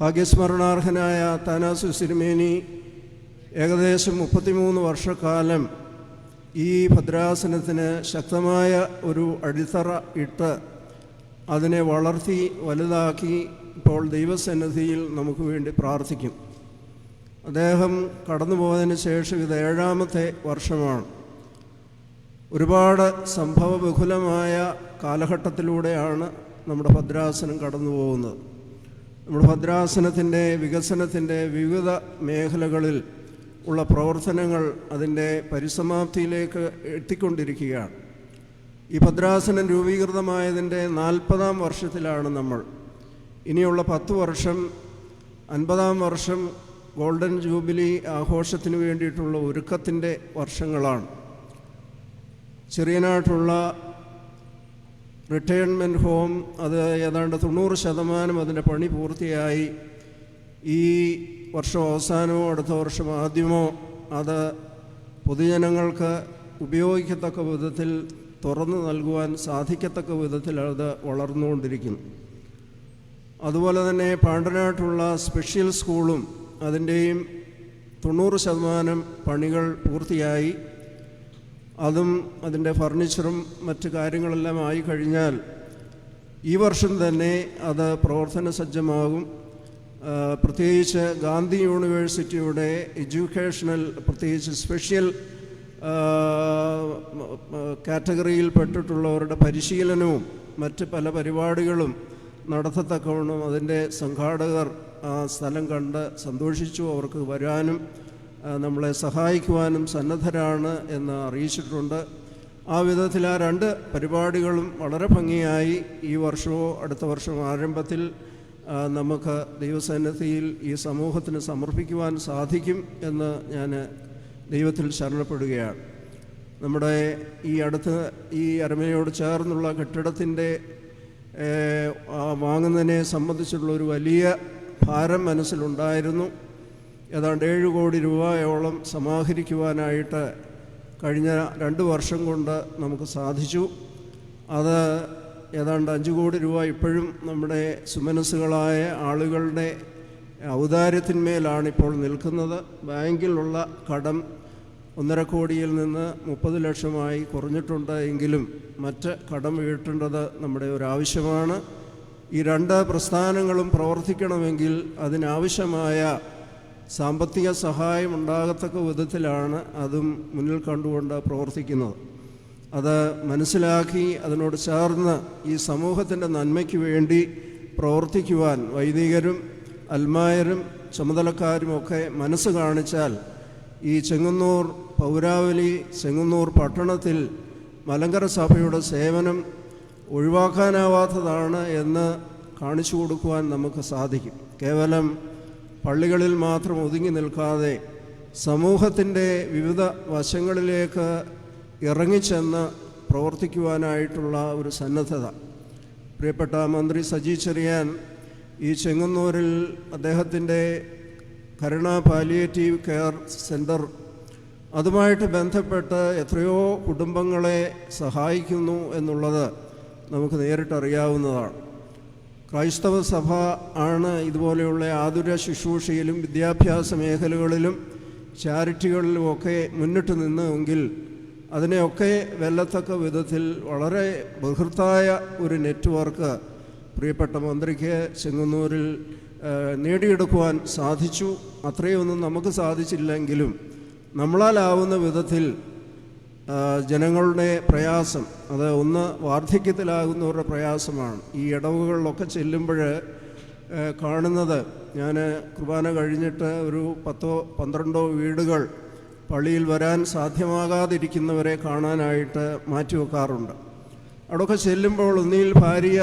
ഭാഗ്യസ്മരണാർഹനായ താനാസു സിരിമേനി ഏകദേശം മുപ്പത്തിമൂന്ന് വർഷക്കാലം ഈ ഭദ്രാസനത്തിന് ശക്തമായ ഒരു അടിത്തറ ഇട്ട് അതിനെ വളർത്തി വലുതാക്കി ഇപ്പോൾ ദൈവസന്നിധിയിൽ നമുക്ക് വേണ്ടി പ്രാർത്ഥിക്കും. അദ്ദേഹം കടന്നുപോയതിന് ശേഷം ഇത് ഏഴാമത്തെ വർഷമാണ്. ഒരുപാട് സംഭവബഹുലമായ കാലഘട്ടത്തിലൂടെയാണ് നമ്മുടെ ഭദ്രാസനം കടന്നു പോകുന്നത് നമ്മുടെ ഭദ്രാസനത്തിന്റെ വികസനത്തിന്റെ വിവിധ മേഖലകളിൽ ഉള്ള പ്രവർത്തനങ്ങൾ അതിന്റെ പരിസമാപ്തിയിലേക്ക് എത്തിക്കൊണ്ടിരിക്കുകയാണ്. ഈ ഭദ്രാസനം രൂപീകൃതമായതിന്റെ നാൽപ്പതാം വർഷത്തിലാണ് നമ്മൾ. ഇനിയുള്ള പത്ത് വർഷം അൻപതാം വർഷം ഗോൾഡൻ ജൂബിലി ആഘോഷത്തിന് വേണ്ടിയിട്ടുള്ള ഒരുക്കത്തിന്റെ വർഷങ്ങളാണ്. ചെറിയനായിട്ടുള്ള റിട്ടയർമെന്റ് ഹോം അത് ഏതാണ്ട് തൊണ്ണൂറ് ശതമാനം അതിന്റെ പണി പൂർത്തിയായി. ഈ വർഷം അവസാനമോ അടുത്ത വർഷം ആദ്യമോ അത് പൊതുജനങ്ങൾക്ക് ഉപയോഗിക്കത്തക്ക വിധത്തിൽ തുറന്നു നൽകുവാൻ സാധിക്കത്തക്ക വിധത്തിൽ അത് വളർന്നുകൊണ്ടിരിക്കുന്നു. അതുപോലെ തന്നെ പാണ്ഡനായിട്ടുള്ള സ്പെഷ്യൽ സ്കൂളും അതിന്റെയും തൊണ്ണൂറ് ശതമാനം പണികൾ പൂർത്തിയായി. അതും അതിന്റെ ഫർണിച്ചറും മറ്റു കാര്യങ്ങളെല്ലാം ആയി കഴിഞ്ഞാൽ ഈ വർഷം തന്നെ അത് പ്രവർത്തന സജ്ജമാകും. പ്രത്യേകിച്ച് ഗാന്ധി യൂണിവേഴ്സിറ്റിയുടെ എഡ്യൂക്കേഷണൽ പ്രത്യേകിച്ച് സ്പെഷ്യൽ കാറ്റഗറിയിൽ കാറ്റഗറിയിൽപ്പെട്ടിട്ടുള്ളവരുടെ പരിശീലനവും മറ്റ് പല പരിപാടികളും നടത്തത്തക്കവണ്ണം അതിന്റെ സംഘാടകർ ആ സ്ഥലം കണ്ട് സന്തോഷിച്ചു അവർക്ക് വരാനും നമ്മളെ സഹായിക്കുവാനും സന്നദ്ധരാണ് എന്ന് അറിയിച്ചിട്ടുണ്ട്. ആ വിധത്തിൽ ആ രണ്ട് പരിപാടികളും വളരെ ഭംഗിയായി ഈ വർഷമോ അടുത്ത വർഷമോ ആരംഭത്തിൽ നമുക്ക് ദൈവസന്നിധിയിൽ ഈ സമൂഹത്തിന് സമർപ്പിക്കുവാൻ സാധിക്കും എന്ന് ഞാൻ ദൈവത്തിൽ ശരണപ്പെടുകയാണ്. നമ്മുടെ ഈ അടുത്ത് ഈ അരമനയോട് ചേർന്നുള്ള കെട്ടിടത്തിന്റെ വാങ്ങുന്നതിനെ സംബന്ധിച്ചുള്ള ഒരു വലിയ ഭാരം മനസ്സിലുണ്ടായിരുന്നു. ഏതാണ്ട് ഏഴ് കോടി രൂപയോളം സമാഹരിക്കുവാനായിട്ട് കഴിഞ്ഞ രണ്ട് വർഷം കൊണ്ട് നമുക്ക് സാധിച്ചു. അത് ഏതാണ്ട് അഞ്ച് കോടി രൂപ ഇപ്പോഴും നമ്മുടെ സുമനസ്സുകളായ ആളുകളുടെ ഔദാര്യത്തിന്മേലാണ് ഇപ്പോൾ നിൽക്കുന്നത്. ബാങ്കിലുള്ള കടം ഒന്നര കോടിയിൽ നിന്ന് മുപ്പത് ലക്ഷമായി കുറഞ്ഞിട്ടുണ്ട് എങ്കിലും മറ്റ് കടം വീട്ടേണ്ടത് നമ്മുടെ ഒരു ആവശ്യമാണ് ഈ രണ്ട് പ്രസ്ഥാനങ്ങളും പ്രവർത്തിക്കണമെങ്കിൽ അതിനാവശ്യമായ സാമ്പത്തിക സഹായം ഉണ്ടാകത്തക്ക വിധത്തിലാണ് അതും മുന്നിൽ കണ്ടുകൊണ്ട് പ്രവർത്തിക്കുന്നത്. അത് മനസ്സിലാക്കി അതിനോട് ചേർന്ന് ഈ സമൂഹത്തിന്റെ നന്മയ്ക്ക് വേണ്ടി പ്രവർത്തിക്കുവാൻ വൈദികരും അൽമായരും ചുമതലക്കാരുമൊക്കെ മനസ്സ് കാണിച്ചാൽ ഈ ചെങ്ങന്നൂർ പൗരാവലി ചെങ്ങന്നൂർ പട്ടണത്തിൽ മലങ്കര സഭയുടെ സേവനം ഒഴിവാക്കാനാവാത്തതാണ് എന്ന് കാണിച്ചു കൊടുക്കുവാൻ നമുക്ക് സാധിക്കും. കേവലം പള്ളികളിൽ മാത്രം ഒതുങ്ങി നിൽക്കാതെ സമൂഹത്തിന്റെ വിവിധ വശങ്ങളിലേക്ക് ഇറങ്ങിച്ചെന്ന് പ്രവർത്തിക്കുവാനായിട്ടുള്ള ഒരു സന്നദ്ധത. പ്രിയപ്പെട്ട മന്ത്രി സജി ചെറിയാൻ ഈ ചെങ്ങന്നൂരിൽ അദ്ദേഹത്തിന്റെ കരുണ പാലിയേറ്റീവ് കെയർ സെന്റർ അതുമായിട്ട് ബന്ധപ്പെട്ട് എത്രയോ കുടുംബങ്ങളെ സഹായിക്കുന്നു എന്നുള്ളത് നമുക്ക് നേരിട്ടറിയാവുന്നതാണ്. ക്രൈസ്തവ സഭ ആണ് ഇതുപോലെയുള്ള ആതുര ശുശ്രൂഷയിലും വിദ്യാഭ്യാസ മേഖലകളിലും ചാരിറ്റികളിലുമൊക്കെ മുന്നിട്ട് നിന്നെങ്കിൽ അതിനെയൊക്കെ വെല്ലത്തക്ക വിധത്തിൽ വളരെ ബഹൃത്തായ ഒരു നെറ്റ്വർക്ക് പ്രിയപ്പെട്ട മന്ത്രിക്ക് ചെങ്ങന്നൂരിൽ നേടിയെടുക്കുവാൻ സാധിച്ചു. അത്രയൊന്നും നമുക്ക് സാധിച്ചില്ലെങ്കിലും നമ്മളാലാവുന്ന വിധത്തിൽ ജനങ്ങളുടെ പ്രയാസം അത് ഒന്ന് വാർദ്ധക്യത്തിലാകുന്നവരുടെ പ്രയാസമാണ്. ഈ ഇടവുകളിലൊക്കെ ചെല്ലുമ്പോൾ കാണുന്നത് ഞാൻ കുർബാന കഴിഞ്ഞിട്ട് ഒരു പത്തോ പന്ത്രണ്ടോ വീടുകൾ പള്ളിയിൽ വരാൻ സാധ്യമാകാതിരിക്കുന്നവരെ കാണാനായിട്ട് മാറ്റിവെക്കാറുണ്ട്. അവിടെയൊക്കെ ചെല്ലുമ്പോൾ ഒന്നിൽ ഭാര്യ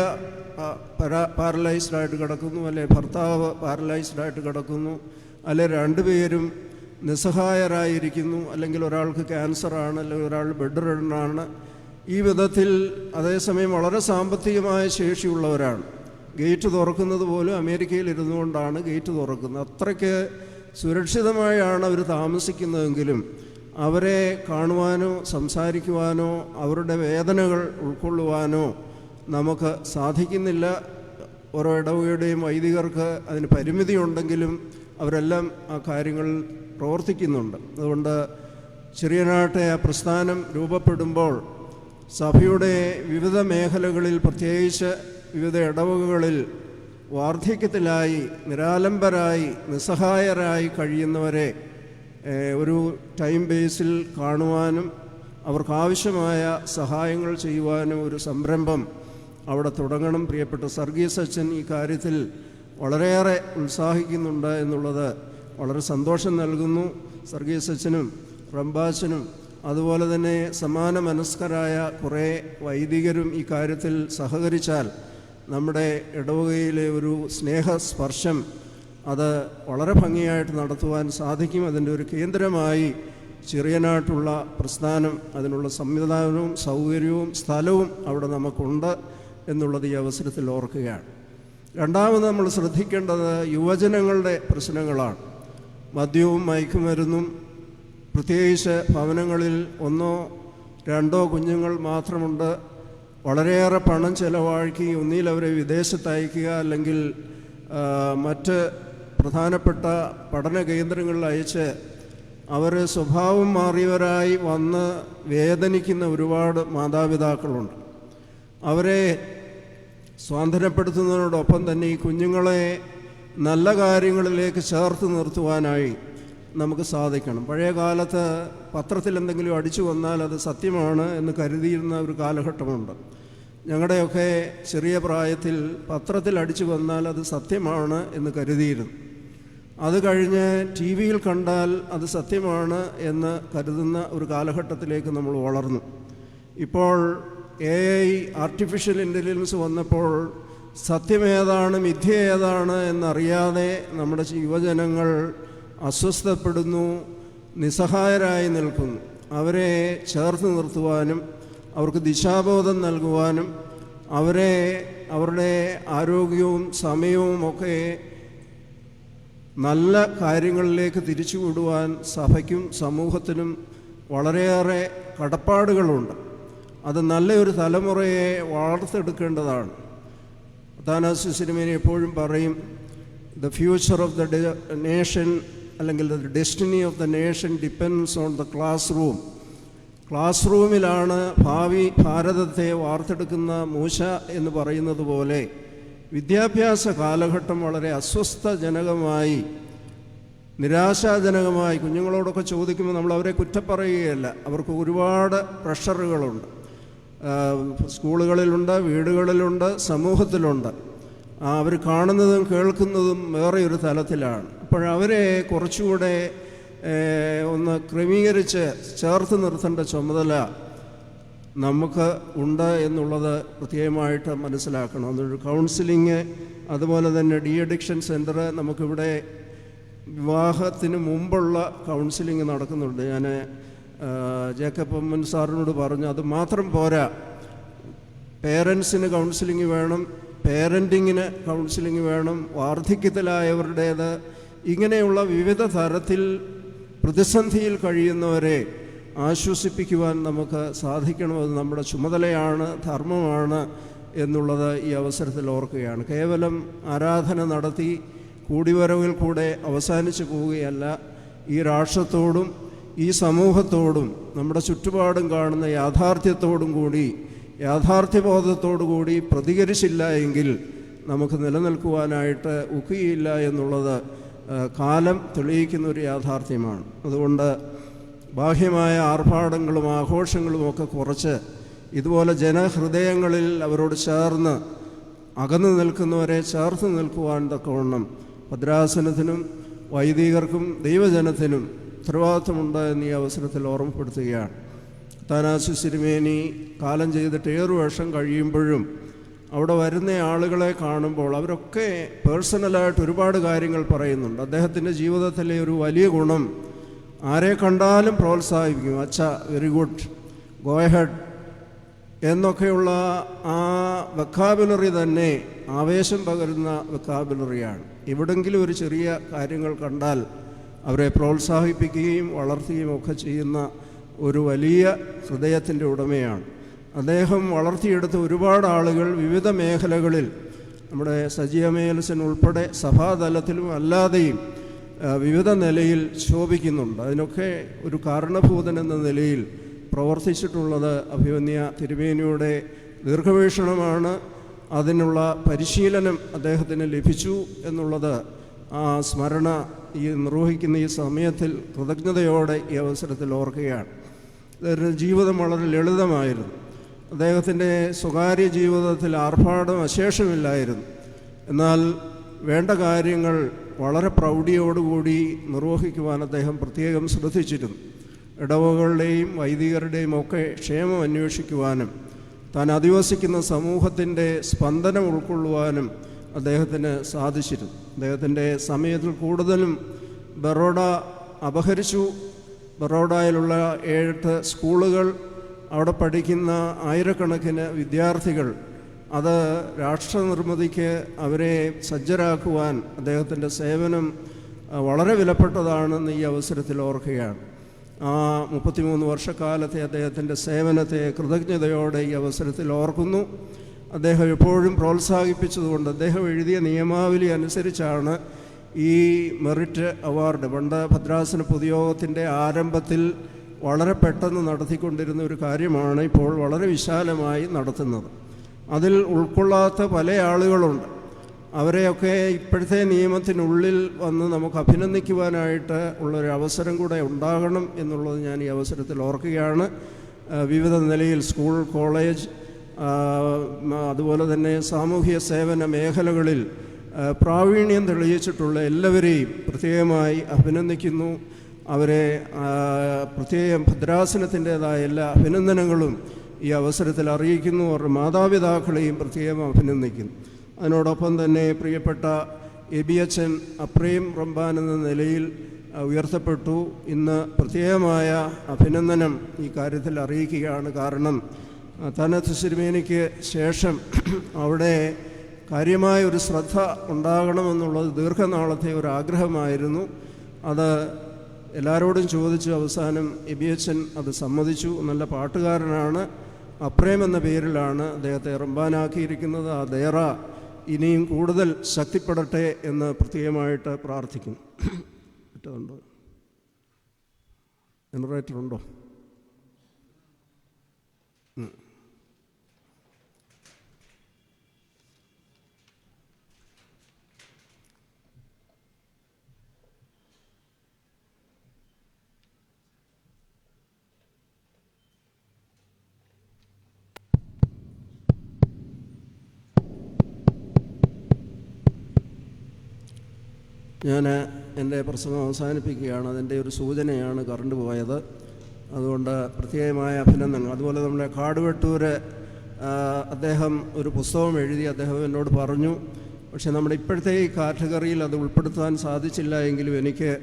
പരാ പാരലൈസ്ഡ് ആയിട്ട് കിടക്കുന്നു അല്ലെ ഭർത്താവ് പാരലൈസ്ഡായിട്ട് കിടക്കുന്നു അല്ലെ രണ്ടുപേരും നിസ്സഹായരായിരിക്കുന്നു അല്ലെങ്കിൽ ഒരാൾക്ക് ക്യാൻസറാണ് അല്ലെങ്കിൽ ഒരാൾ ബെഡ് റിഡനാണ് ഈ വിധത്തിൽ അതേസമയം വളരെ സാമ്പത്തികമായ ശേഷിയുള്ളവരാണ്. ഗേറ്റ് തുറക്കുന്നത് പോലും അമേരിക്കയിൽ ഇരുന്നു കൊണ്ടാണ് ഗേറ്റ് തുറക്കുന്നത്. അത്രയ്ക്ക് സുരക്ഷിതമായാണ് അവർ താമസിക്കുന്നതെങ്കിലും അവരെ കാണുവാനോ സംസാരിക്കുവാനോ അവരുടെ വേദനകൾ ഉൾക്കൊള്ളുവാനോ നമുക്ക് സാധിക്കുന്നില്ല. ഓരോ ഇടവകയുടെയും വൈദികർക്ക് അതിന് പരിമിതിയുണ്ടെങ്കിലും അവരെല്ലാം ആ കാര്യങ്ങൾ പ്രവർത്തിക്കുന്നുണ്ട്. അതുകൊണ്ട് ചെറിയനാട്ടെ ആ പ്രസ്ഥാനം രൂപപ്പെടുമ്പോൾ സഭയുടെ വിവിധ മേഖലകളിൽ പ്രത്യേകിച്ച് വിവിധ ഇടവകകളിൽ വാർദ്ധക്യത്തിലായി നിരാലംബരായി നിസ്സഹായരായി കഴിയുന്നവരെ ഒരു ടൈം ബേസിൽ കാണുവാനും അവർക്കാവശ്യമായ സഹായങ്ങൾ ചെയ്യുവാനും ഒരു സംരംഭം അവിടെ തുടങ്ങണം. പ്രിയപ്പെട്ട സർഗീസ് അച്ഛൻ ഈ കാര്യത്തിൽ വളരെയേറെ ഉത്സാഹിക്കുന്നുണ്ട് എന്നുള്ളത് വളരെ സന്തോഷം നൽകുന്നു. സർഗീസ് അച്ഛനും റംബാച്ചനും അതുപോലെ തന്നെ സമാന മനസ്കരായ കുറേ വൈദികരും ഈ കാര്യത്തിൽ സഹകരിച്ചാൽ നമ്മുടെ ഇടവകയിലെ ഒരു സ്നേഹസ്പർശം അത് വളരെ ഭംഗിയായിട്ട് നടത്തുവാൻ സാധിക്കും. അതിന്റെ ഒരു കേന്ദ്രമായി ചെറിയനായിട്ടുള്ള പ്രസ്ഥാനം അതിനുള്ള സംവിധാനവും സൗകര്യവും സ്ഥലവും അവിടെ നമുക്കുണ്ട് എന്നുള്ളത് ഈ അവസരത്തിൽ ഓർക്കുകയാണ്. രണ്ടാമത് നമ്മൾ ശ്രദ്ധിക്കേണ്ടത് യുവജനങ്ങളുടെ പ്രശ്നങ്ങളാണ്. മദ്യവും മയക്കുമരുന്നും പ്രത്യേകിച്ച് ഭവനങ്ങളിൽ ഒന്നോ രണ്ടോ കുഞ്ഞുങ്ങൾ മാത്രമുണ്ട്. വളരെയേറെ പണം ചെലവാക്കി ഒന്നിൽ അവരെ വിദേശത്ത് അയക്കുക അല്ലെങ്കിൽ മറ്റ് പ്രധാനപ്പെട്ട പഠന കേന്ദ്രങ്ങളിൽ അയച്ച് അവർ സ്വഭാവം മാറിയവരായി വന്ന് വേദനിക്കുന്ന ഒരുപാട് മാതാപിതാക്കളുണ്ട്. അവരെ സ്വാതന്ത്ര്യപ്പെടുത്തുന്നതിനോടൊപ്പം തന്നെ ഈ കുഞ്ഞുങ്ങളെ നല്ല കാര്യങ്ങളിലേക്ക് ചേർത്ത് നിർത്തുവാനായി നമുക്ക് സാധിക്കണം. പഴയ കാലത്ത് പത്രത്തിൽ എന്തെങ്കിലും അടിച്ചു വന്നാൽ അത് സത്യമാണ് എന്ന് കരുതിയിരുന്ന ഒരു കാലഘട്ടമുണ്ട്. ഞങ്ങളുടെയൊക്കെ ചെറിയ പ്രായത്തിൽ പത്രത്തിൽ അടിച്ചു വന്നാൽ അത് സത്യമാണ് എന്ന് കരുതിയിരുന്നു. അത് കഴിഞ്ഞ് ടി വിയിൽ കണ്ടാൽ അത് സത്യമാണ് എന്ന് കരുതുന്ന ഒരു കാലഘട്ടത്തിലേക്ക് നമ്മൾ വളർന്നു. ഇപ്പോൾ എ ഐ ആർട്ടിഫിഷ്യൽ ഇന്റലിജൻസ് വന്നപ്പോൾ സത്യമേതാണ് മിഥ്യ ഏതാണ് എന്നറിയാതെ നമ്മുടെ യുവജനങ്ങൾ അസ്വസ്ഥപ്പെടുന്നു നിസ്സഹായരായി നിൽക്കുന്നു. അവരെ ചേർത്ത് നിർത്തുവാനും അവർക്ക് ദിശാബോധം നൽകുവാനും അവരെ അവരുടെ ആരോഗ്യവും സമയവും ഒക്കെ നല്ല കാര്യങ്ങളിലേക്ക് തിരിച്ചുവിടുവാൻ സഭയ്ക്കും സമൂഹത്തിനും വളരെയേറെ കടപ്പാടുകളുണ്ട്. അത് നല്ലൊരു തലമുറയെ വളർത്തെടുക്കേണ്ടതാണ് താനാസു സിനിമേനെ എപ്പോഴും പറയും the future of the nation അല്ലെങ്കിൽ the destiny of the nation depends on the class room class റൂമിലാണ് ഭാവി ഭാരതത്തെ വാർത്തെടുക്കുന്ന മൂശ എന്ന് പറയുന്നത് പോലെ വിദ്യാഭ്യാസ കാലഘട്ടം വളരെ അസ്വസ്ഥജനകമായി നിരാശാജനകമായി കുഞ്ഞുങ്ങളോടൊക്കെ ചോദിക്കുമ്പോൾ നമ്മൾ അവരെ കുറ്റപ്പറയുകയല്ല അവർക്ക് ഒരുപാട് പ്രഷറുകളുണ്ട് സ്കൂളുകളിലുണ്ട് വീടുകളിലുണ്ട് സമൂഹത്തിലുണ്ട്. അവർ കാണുന്നതും കേൾക്കുന്നതും വേറെ ഒരു തലത്തിലാണ് അപ്പോഴവരെ കുറച്ചുകൂടെ ഒന്ന് ക്രമീകരിച്ച് ചേർത്ത് നിർത്തേണ്ട ചുമതല നമുക്ക് ഉണ്ട് എന്നുള്ളത് പ്രത്യേകമായിട്ട് മനസ്സിലാക്കണം. അതൊരു കൗൺസിലിങ് അതുപോലെ തന്നെ ഡി അഡിക്ഷൻ സെന്റർ നമുക്കിവിടെ വിവാഹത്തിന് മുമ്പുള്ള കൗൺസിലിംഗ് നടക്കുന്നുണ്ട്. ഞാൻ ജേക്കബ് അമ്മൻ സാറിനോട് പറഞ്ഞു അത് മാത്രം പോരാ. പേരൻസിന് കൗൺസിലിംഗ് വേണം പേരന്റിങ്ങിന് കൗൺസിലിംഗ് വേണം വാർദ്ധക്യത്തിലായവരുടേത്. ഇങ്ങനെയുള്ള വിവിധ തരത്തിൽ പ്രതിസന്ധിയിൽ കഴിയുന്നവരെ ആശ്വസിപ്പിക്കുവാൻ നമുക്ക് സാധിക്കണം. നമ്മുടെ ചുമതലയാണ് ധർമ്മമാണ് എന്നുള്ളത് ഈ അവസരത്തിൽ ഓർക്കുകയാണ്. കേവലം ആരാധന നടത്തി കൂടിവരവിൽ കൂടെ അവസാനിച്ചു പോവുകയല്ല ഈ രാഷ്ട്രത്തോടും ഈ സമൂഹത്തോടും നമ്മുടെ ചുറ്റുപാടും കാണുന്ന യാഥാർത്ഥ്യത്തോടും കൂടി യാഥാർത്ഥ്യബോധത്തോടു കൂടി പ്രതികരിച്ചില്ല എങ്കിൽ നമുക്ക് നിലനിൽക്കുവാനായിട്ട് ഒക്കുകയില്ല എന്നുള്ളത് കാലം തെളിയിക്കുന്ന ഒരു യാഥാർത്ഥ്യമാണ്. അതുകൊണ്ട് ബാഹ്യമായ ആർഭാടങ്ങളും ആഘോഷങ്ങളും ഒക്കെ കുറച്ച് ഇതുപോലെ ജനഹൃദയങ്ങളിൽ അവരോട് ചേർന്ന് അകന്നു നിൽക്കുന്നവരെ ചേർത്ത് നിൽക്കുവാൻ തക്കവണ്ണം ഭദ്രാസനത്തിനും വൈദികർക്കും ദൈവജനത്തിനും ഉത്തരവാദിത്വമുണ്ട് എന്ന് അവസരത്തിൽ ഓർമ്മപ്പെടുത്തുകയാണ്. താനാശു സിരിമേനി കാലം ചെയ്തിട്ട് ഏറു വർഷം കഴിയുമ്പോഴും അവിടെ വരുന്ന ആളുകളെ കാണുമ്പോൾ അവരൊക്കെ പേഴ്സണലായിട്ട് ഒരുപാട് കാര്യങ്ങൾ പറയുന്നുണ്ട്. അദ്ദേഹത്തിന്റെ ജീവിതത്തിലെ ഒരു വലിയ ഗുണം ആരെ കണ്ടാലും പ്രോത്സാഹിപ്പിക്കും. അച്ഛ വെരി ഗുഡ് ഗോഹഡ് എന്നൊക്കെയുള്ള ആ വെക്കാബുലറി തന്നെ ആവേശം പകരുന്ന വെക്കാബുലറിയാണ് എവിടെങ്കിലും ഒരു ചെറിയ കാര്യങ്ങൾ കണ്ടാൽ അവരെ പ്രോത്സാഹിപ്പിക്കുകയും വളർത്തുകയും ഒക്കെ ചെയ്യുന്ന ഒരു വലിയ ഹൃദയത്തിന്റെ ഉടമയാണ്. അദ്ദേഹം വളർത്തിയെടുത്ത ഒരുപാട് ആളുകൾ വിവിധ മേഖലകളിൽ നമ്മുടെ സജീവമേലസൻ ഉൾപ്പെടെ സഭാതലത്തിലും അല്ലാതെയും വിവിധ നിലയിൽ ശോഭിക്കുന്നുണ്ട്. അതിനൊക്കെ ഒരു കാരണഭൂതൻ എന്ന നിലയിൽ പ്രവർത്തിച്ചിട്ടുള്ളത് അഭിമന്യ തിരുമേനിയുടെ ദീർഘവീക്ഷണമാണ്. അതിനുള്ള പരിശീലനം അദ്ദേഹത്തിന് ലഭിച്ചു എന്നുള്ളത് ആ സ്മരണ ഈ നിർവഹിക്കുന്ന ഈ സമയത്തിൽ കൃതജ്ഞതയോടെ ഈ അവസരത്തിൽ ഓർക്കുകയാണ്. അദ്ദേഹത്തിന്റെ ജീവിതം വളരെ ലളിതമായിരുന്നു. അദ്ദേഹത്തിന്റെ സ്വകാര്യ ജീവിതത്തിൽ ആർഭാടം അശേഷമില്ലായിരുന്നു. എന്നാൽ വേണ്ട കാര്യങ്ങൾ വളരെ പ്രൗഢിയോടുകൂടി നിർവഹിക്കുവാൻ അദ്ദേഹം പ്രത്യേകം ശ്രദ്ധിച്ചിരുന്നു. ഇടവകളുടെയും വൈദികരുടെയും ഒക്കെ ക്ഷേമം അന്വേഷിക്കുവാനും താൻ അധിവസിക്കുന്ന സമൂഹത്തിന്റെ സ്പന്ദനം ഉൾക്കൊള്ളുവാനും അദ്ദേഹത്തിന് സാധിച്ചിരുന്നു. അദ്ദേഹത്തിന്റെ സമയത്തിൽ കൂടുതലും ബറോഡ അപഹരിച്ചു. ബറോഡയിലുള്ള ഏഴെട്ട് സ്കൂളുകൾ അവിടെ പഠിക്കുന്ന ആയിരക്കണക്കിന് വിദ്യാർത്ഥികൾ അത് രാഷ്ട്രനിർമ്മിതിക്ക് അവരെ സജ്ജരാക്കുവാൻ അദ്ദേഹത്തിന്റെ സേവനം വളരെ വിലപ്പെട്ടതാണെന്ന് ഈ അവസരത്തിൽ ഓർക്കുകയാണ്. ആ മുപ്പത്തിമൂന്ന് വർഷക്കാലത്തെ അദ്ദേഹത്തിന്റെ സേവനത്തെ കൃതജ്ഞതയോടെ ഈ അവസരത്തിൽ ഓർക്കുന്നു. അദ്ദേഹം എപ്പോഴും പ്രോത്സാഹിപ്പിച്ചതുകൊണ്ട് അദ്ദേഹം എഴുതിയ നിയമാവലി അനുസരിച്ചാണ് ഈ മെറിറ്റ് അവാർഡ്. പണ്ട് ഭദ്രാസന പൊതുയോഗത്തിന്റെ ആരംഭത്തിൽ വളരെ പെട്ടെന്ന് നടത്തിക്കൊണ്ടിരുന്ന ഒരു കാര്യമാണ് ഇപ്പോൾ വളരെ വിശാലമായി നടത്തുന്നത്. അതിൽ ഉൾക്കൊള്ളാത്ത പല ആളുകളുണ്ട്. അവരെയൊക്കെ ഇപ്പോഴത്തെ നിയമത്തിനുള്ളിൽ വന്ന് നമുക്ക് അഭിനന്ദിക്കുവാനായിട്ട് ഉള്ളൊരു അവസരം കൂടെ ഉണ്ടാകണം എന്നുള്ളത് ഞാൻ ഈ അവസരത്തിൽ ഓർക്കുകയാണ്. വിവിധ നിലയിൽ സ്കൂൾ കോളേജ് അതുപോലെ തന്നെ സാമൂഹ്യ സേവന മേഖലകളിൽ പ്രാവീണ്യം തെളിയിച്ചിട്ടുള്ള എല്ലാവരെയും പ്രത്യേകമായി അഭിനന്ദിക്കുന്നു. അവരെ പ്രത്യേകം ഭദ്രാസനത്തിന്റെതായ എല്ലാ അഭിനന്ദനങ്ങളും ഈ അവസരത്തിൽ അറിയിക്കുന്നു. അവരുടെ മാതാപിതാക്കളെയും പ്രത്യേകം അഭിനന്ദിക്കുന്നു. അതിനോടൊപ്പം തന്നെ പ്രിയപ്പെട്ട A B H N Aprem Ramban എന്ന നിലയിൽ ഉയർത്തപ്പെട്ടു. ഇന്ന് പ്രത്യേകമായ അഭിനന്ദനം ഈ കാര്യത്തിൽ അറിയിക്കുകയാണ് കാരണം. ആ, തനത്ത് സിരിമേനിക്ക് ശേഷം അവിടെ കാര്യമായ ഒരു ശ്രദ്ധ ഉണ്ടാകണമെന്നുള്ളത് ദീർഘനാളത്തെ ഒരു ആഗ്രഹമായിരുന്നു. അത് എല്ലാവരോടും ചോദിച്ചു അവസാനം എബിയച്ചൻ അത് സമ്മതിച്ചു. നല്ല പാട്ടുകാരനാണ്. അപ്രേം എന്ന പേരിലാണ് അദ്ദേഹത്തെ റംബാനാക്കിയിരിക്കുന്നത് ആ ദേറ ഇനിയും കൂടുതൽ ശക്തിപ്പെടട്ടെ എന്ന് പ്രത്യേകമായിട്ട് പ്രാർത്ഥിക്കും മറ്റേതുണ്ടോ ജനറേറ്ററുണ്ടോ ഉണ്ടോ? ഞാൻ എന്റെ പ്രസംഗം അവസാനിപ്പിക്കുകയാണ്. അതിന്റെ ഒരു സൂചനയാണ് കറണ്ട് പോയത്. അതുകൊണ്ട് പ്രത്യേകമായ അഭിനന്ദനങ്ങൾ. അതുപോലെ നമ്മുടെ കാടുവെട്ടൂർ അദ്ദേഹം ഒരു പുസ്തകം എഴുതി അദ്ദേഹം എന്നോട് പറഞ്ഞു. പക്ഷേ നമ്മുടെ ഇപ്പോഴത്തെ ഈ കാറ്റഗറിയിൽ അത് ഉൾപ്പെടുത്താൻ സാധിച്ചില്ല എങ്കിലും എനിക്ക്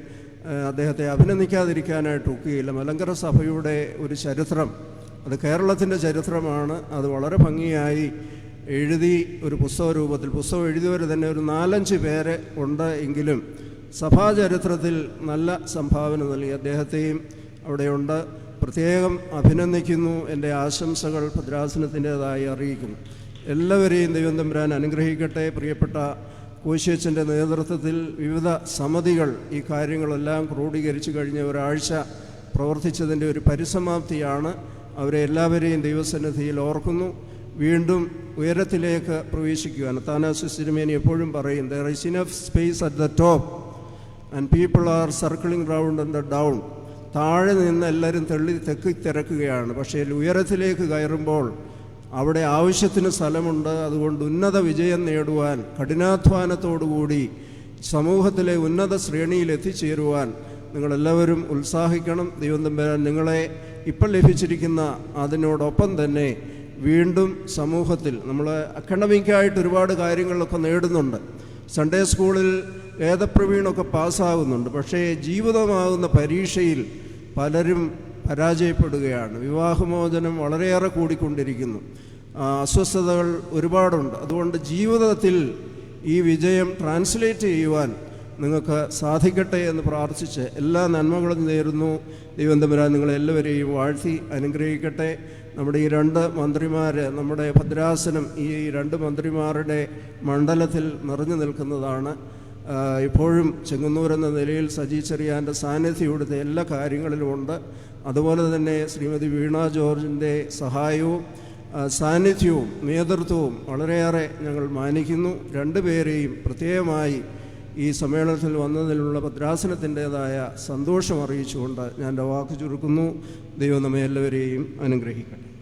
അദ്ദേഹത്തെ അഭിനന്ദിക്കാതിരിക്കാനായിട്ട് ഒക്കുകയില്ല. മലങ്കര സഭയുടെ ഒരു ചരിത്രം അത് കേരളത്തിന്റെ ചരിത്രമാണ്. അത് വളരെ ഭംഗിയായി എഴുതി ഒരു പുസ്തക രൂപത്തിൽ പുസ്തകം എഴുതിയവർ തന്നെ ഒരു നാലഞ്ച് പേര് ഉണ്ട് എങ്കിലും സഭാചരിത്രത്തിൽ നല്ല സംഭാവന നൽകി. അദ്ദേഹത്തെയും അവിടെയുണ്ട് പ്രത്യേകം അഭിനന്ദിക്കുന്നു. എന്റെ ആശംസകൾ ഭദ്രാസനത്തിന്റെതായി അറിയിക്കുന്നു. എല്ലാവരെയും ദൈവം തമ്പുരാൻ അനുഗ്രഹിക്കട്ടെ. പ്രിയപ്പെട്ട കോശിയച്ചന്റെ നേതൃത്വത്തിൽ വിവിധ സമിതികൾ ഈ കാര്യങ്ങളെല്ലാം ക്രോഡീകരിച്ചു കഴിഞ്ഞ ഒരാഴ്ച പ്രവർത്തിച്ചതിന്റെ ഒരു പരിസമാപ്തിയാണ്. അവരെ എല്ലാവരെയും ദൈവസന്നിധിയിൽ ഓർക്കുന്നു. വീണ്ടും ഉയരത്തിലേക്ക് പ്രവേശിക്കുവാൻ. താനാസു സിനിമേനി എപ്പോഴും പറയും there is enough space at the top and people are circling round and down താഴെ നിന്ന് എല്ലാവരും തെള്ളി തെക്കി തിരക്കുകയാണ്. പക്ഷേ ഉയരത്തിലേക്ക് കയറുമ്പോൾ അവിടെ ആവശ്യത്തിന് സ്ഥലമുണ്ട്. അതുകൊണ്ട് ഉന്നത വിജയം നേടുവാൻ കഠിനാധ്വാനത്തോടുകൂടി സമൂഹത്തിലെ ഉന്നത ശ്രേണിയിൽ എത്തിച്ചേരുവാൻ നിങ്ങളെല്ലാവരും ഉത്സാഹിക്കണം. ദൈവം തമ്പരാൻ നിങ്ങളെ ഇപ്പോൾ ലഭിച്ചിരിക്കുന്ന അതിനോടൊപ്പം തന്നെ വീണ്ടും സമൂഹത്തിൽ നമ്മൾ അക്കഡമിക്കായിട്ട് ഒരുപാട് കാര്യങ്ങളൊക്കെ നേടുന്നുണ്ട്. സൺഡേ സ്കൂളിൽ വേദപ്രവീണൊക്കെ പാസ്സാകുന്നുണ്ട് പക്ഷേ ജീവിതമാകുന്ന പരീക്ഷയിൽ പലരും പരാജയപ്പെടുകയാണ്. വിവാഹമോചനം വളരെയേറെ കൂടിക്കൊണ്ടിരിക്കുന്നു. അസ്വസ്ഥതകൾ ഒരുപാടുണ്ട്. അതുകൊണ്ട് ജീവിതത്തിൽ ഈ വിജയം ട്രാൻസ്ലേറ്റ് ചെയ്യുവാൻ നിങ്ങൾക്ക് സാധിക്കട്ടെ എന്ന് പ്രാർത്ഥിച്ച് എല്ലാ നന്മകളും നേരുന്നു. ദൈവം തമ്പുരാൻ നിങ്ങളെല്ലാവരെയും വാഴ്ത്തി അനുഗ്രഹിക്കട്ടെ. നമ്മുടെ ഈ രണ്ട് മന്ത്രിമാർ നമ്മുടെ ഭദ്രാസനം ഈ രണ്ട് മന്ത്രിമാരുടെ മണ്ഡലത്തിൽ നിറഞ്ഞു നിൽക്കുന്നതാണ്. ഇപ്പോഴും ചെങ്ങന്നൂർ എന്ന നിലയിൽ സജി ചെറിയാന്റെ സാന്നിധ്യം ഇവിടുത്തെ എല്ലാ കാര്യങ്ങളിലുമുണ്ട് അതുപോലെ തന്നെ ശ്രീമതി വീണ ജോർജിന്റെ സഹായവും സാന്നിധ്യവും നേതൃത്വവും വളരെയേറെ ഞങ്ങൾ മാനിക്കുന്നു. രണ്ടുപേരെയും പ്രത്യേകമായി ഈ സമ്മേളനത്തിൽ വന്നതിലുള്ള ഭദ്രാസനത്തിന്റെതായ സന്തോഷം അറിയിച്ചുകൊണ്ട് ഞാൻ എന്റെ വാക്ക് ചുരുക്കുന്നു. ദൈവം നമ്മെ എല്ലാവരെയും അനുഗ്രഹിക്കട്ടെ.